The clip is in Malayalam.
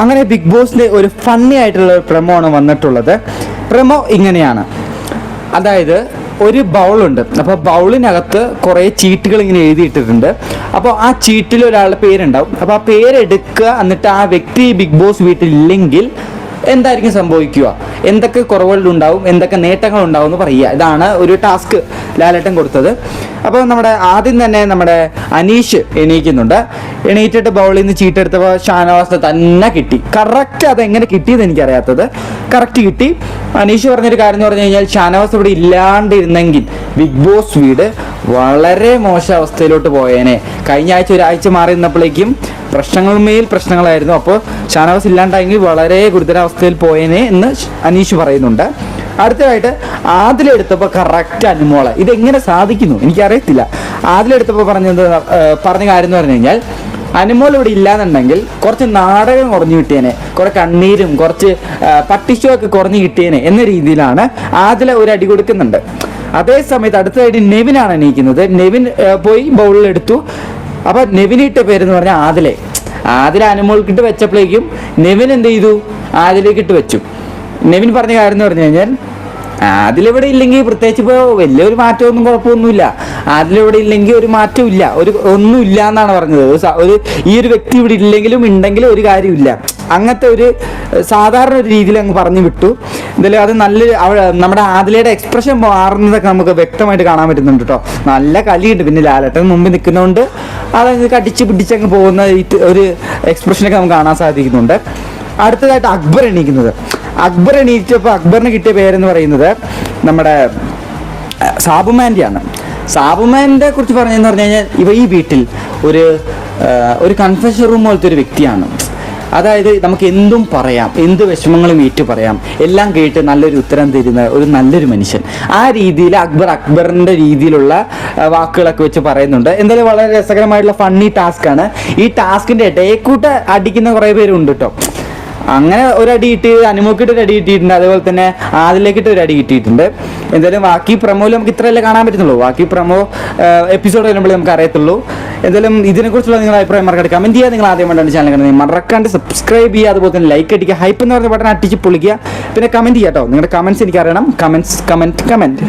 അങ്ങനെ ബിഗ് ബോസിന്റെ ഒരു ഫണ്ണി ആയിട്ടുള്ള ഒരു പ്രമോ ആണ് വന്നിട്ടുള്ളത്. പ്രമോ ഇങ്ങനെയാണ്. അതായത് ഒരു ബൗളുണ്ട്. അപ്പോൾ ബൗളിനകത്ത് കുറേ ചീട്ടുകൾ ഇങ്ങനെ എഴുതിയിട്ടിട്ടുണ്ട്. അപ്പോൾ ആ ചീട്ടിൽ ഒരാളുടെ പേരുണ്ടാവും. അപ്പോൾ ആ പേരെടുക്കുക എന്നിട്ട് ആ വ്യക്തി ബിഗ് ബോസ് വീട്ടിലില്ലെങ്കിൽ എന്തായിരിക്കും സംഭവിക്കുക? എന്തൊക്കെ കുറവുകൾ ഉണ്ടാവും എന്തൊക്കെ നേട്ടങ്ങൾ ഉണ്ടാവും എന്ന് പറയുക. ഇതാണ് ഒരു ടാസ്ക് ലാലേട്ടൻ കൊടുത്തത്. അപ്പോൾ നമ്മുടെ ആദ്യം തന്നെ നമ്മുടെ അനീഷ് എണീക്കുന്നുണ്ട്. എണീറ്റിട്ട് ബൗളിൽ നിന്ന് ചീട്ടെടുത്തപ്പോൾ ഷാനവാസ് തന്നെ കിട്ടി. കറക്റ്റ് അത് എങ്ങനെ കിട്ടിയത് എനിക്കറിയാത്തത്. കറക്റ്റ് കിട്ടി. അനീഷ് പറഞ്ഞൊരു കാര്യം എന്ന് പറഞ്ഞു കഴിഞ്ഞാൽ ഷാനവാസ് ഇവിടെ ഇല്ലാണ്ടിരുന്നെങ്കിൽ ബിഗ് ബോസ് വീട് വളരെ മോശ അവസ്ഥയിലോട്ട് പോയേനെ. കഴിഞ്ഞ ആഴ്ച ഒരാഴ്ച മാറി നിന്നപ്പോഴേക്കും പ്രശ്നങ്ങൾ മേൽ പ്രശ്നങ്ങളായിരുന്നു. അപ്പോൾ ഷാനവാസ് ഇല്ലാണ്ടായെങ്കിൽ വളരെ ഗുരുതരാവസ്ഥയിൽ പോയേനെ എന്ന് അനീഷ് പറയുന്നുണ്ട്. അടുത്തതായിട്ട് ആദിലെടുത്തപ്പോൾ കറക്റ്റ് അനുമോളെ ഇതെങ്ങനെ സാധിക്കുന്നു? എനിക്കറിയത്തില്ല. ആദിലെടുത്തപ്പോൾ പറഞ്ഞത് പറഞ്ഞ കാര്യം എന്ന് പറഞ്ഞു കഴിഞ്ഞാൽ അനുമോൾ ഇവിടെ ഇല്ലാന്നുണ്ടെങ്കിൽ കുറച്ച് നാടകം കുറഞ്ഞു കിട്ടിയേനെ. കുറെ കണ്ണീരും കുറച്ച് പട്ടിഷോ ഒക്കെ കുറഞ്ഞു കിട്ടിയേനെ എന്ന രീതിയിലാണ് ആദില ഒരു അടി കൊടുക്കുന്നുണ്ട്. അതേ സമയത്ത് അടുത്തതായിട്ട് നെവിനാണ് എണീക്കുന്നത്. നെവിൻ പോയി ബൗളിൽ എടുത്തു. അപ്പൊ നെവിനിട്ട പേരെന്ന് പറഞ്ഞാൽ ആദിലെ. ആദില അനുമോൾക്കിട്ട് വെച്ചപ്പോഴേക്കും നെവിൻ എന്ത് ചെയ്തു? ആദിലേക്ക് ഇട്ട് വെച്ചു. നെവിൻ പറഞ്ഞ കാര്യം എന്ന് പറഞ്ഞു കഴിഞ്ഞാൽ അതിലിവിടെ ഇല്ലെങ്കിൽ പ്രത്യേകിച്ച് ഇപ്പോൾ വലിയൊരു മാറ്റമൊന്നും കുഴപ്പമൊന്നുമില്ല. അതിലിവിടെ ഇല്ലെങ്കിൽ ഒരു മാറ്റവും ഇല്ല ഒരു ഒന്നും ഇല്ല എന്നാണ് പറഞ്ഞത്. ഒരു ഈ ഒരു വ്യക്തി ഇവിടെ ഇല്ലെങ്കിലും ഉണ്ടെങ്കിലും ഒരു കാര്യമില്ല അങ്ങനത്തെ ഒരു സാധാരണ ഒരു രീതിയിൽ അങ്ങ് പറഞ്ഞു വിട്ടു. എന്തായാലും അത് നല്ല നമ്മുടെ ആദിലയുടെ എക്സ്പ്രഷൻ മാറുന്നതൊക്കെ നമുക്ക് വ്യക്തമായിട്ട് കാണാൻ പറ്റുന്നുണ്ട് കേട്ടോ. നല്ല കലിയുണ്ട് പിന്നെ ലാലട്ടൻ മുമ്പിൽ നിൽക്കുന്നതുകൊണ്ട് അതങ്ങ് കടിച്ച് പിടിച്ചങ്ങ് പോകുന്ന ഒരു എക്സ്പ്രഷനൊക്കെ നമുക്ക് കാണാൻ സാധിക്കുന്നുണ്ട്. അടുത്തതായിട്ട് അക്ബർ എണീക്കുന്നത്. അക്ബർ എണീറ്റപ്പോൾ അക്ബറിന് കിട്ടിയ പേരെന്ന് പറയുന്നത് നമ്മുടെ സാബുമാന്റെയാണ് സാബുമാന്റെ കുറിച്ച് പറഞ്ഞതെന്ന് പറഞ്ഞു കഴിഞ്ഞാൽ ഇവ ഈ വീട്ടിൽ ഒരു ഒരു കൺഫെഷൻ റൂം പോലത്തെ ഒരു വ്യക്തിയാണ്. അതായത് നമുക്ക് എന്തും പറയാം എന്ത് വിഷമങ്ങളും ഏറ്റു പറയാം എല്ലാം കേട്ട് നല്ലൊരു ഉത്തരം തരുന്ന ഒരു നല്ലൊരു മനുഷ്യൻ. ആ രീതിയിൽ അക്ബർ അക്ബറിന്റെ രീതിയിലുള്ള വാക്കുകളൊക്കെ വെച്ച് പറയുന്നുണ്ട്. എന്തായാലും വളരെ രസകരമായിട്ടുള്ള ഫണ്ണി ടാസ്ക്കാണ് ഈ ടാസ്കിന്റെ ഇടയെക്കൂട്ട് അടിക്കുന്ന കുറേ പേരുണ്ട് കേട്ടോ അങ്ങനെ ഒരു അടി കിട്ടി അനുമോക്കിട്ട് ഒരു അടി കിട്ടിയിട്ടുണ്ട്. അതേപോലെ തന്നെ ആദിലേക്കിട്ട് ഒരു അടി കിട്ടിയിട്ടുണ്ട്. എന്തായാലും ബാക്കി പ്രമോയിൽ നമുക്ക് ഇത്രയല്ലേ കാണാൻ പറ്റുന്നുള്ളൂ. ബാക്കി പ്രമോ എപ്പിസോഡ് വരുമ്പോഴേ നമുക്ക് അറിയത്തുള്ളൂ. എന്തായാലും ഇതിനെക്കുറിച്ചുള്ള നിങ്ങളുടെ അഭിപ്രായം മറക്കാതെ കമന്റ് ചെയ്യുക നിങ്ങൾ ആദ്യം ആദ്യമായിട്ടാണ് ചാനൽ കണ്ടത് മറക്കാണ്ട് സബ്സ്ക്രൈബ് ചെയ്യുക. അതുപോലെ തന്നെ ലൈക്ക് അടിക്കുക. ഹൈപ്പ് എന്ന് പറഞ്ഞ ബട്ടൺ അടിച്ച് പൊളിക്കുക. പിന്നെ കമന്റ് ചെയ്യാം കേട്ടോ നിങ്ങളുടെ കമന്റ്സ് എനിക്ക് അറിയണം. Comments comment comment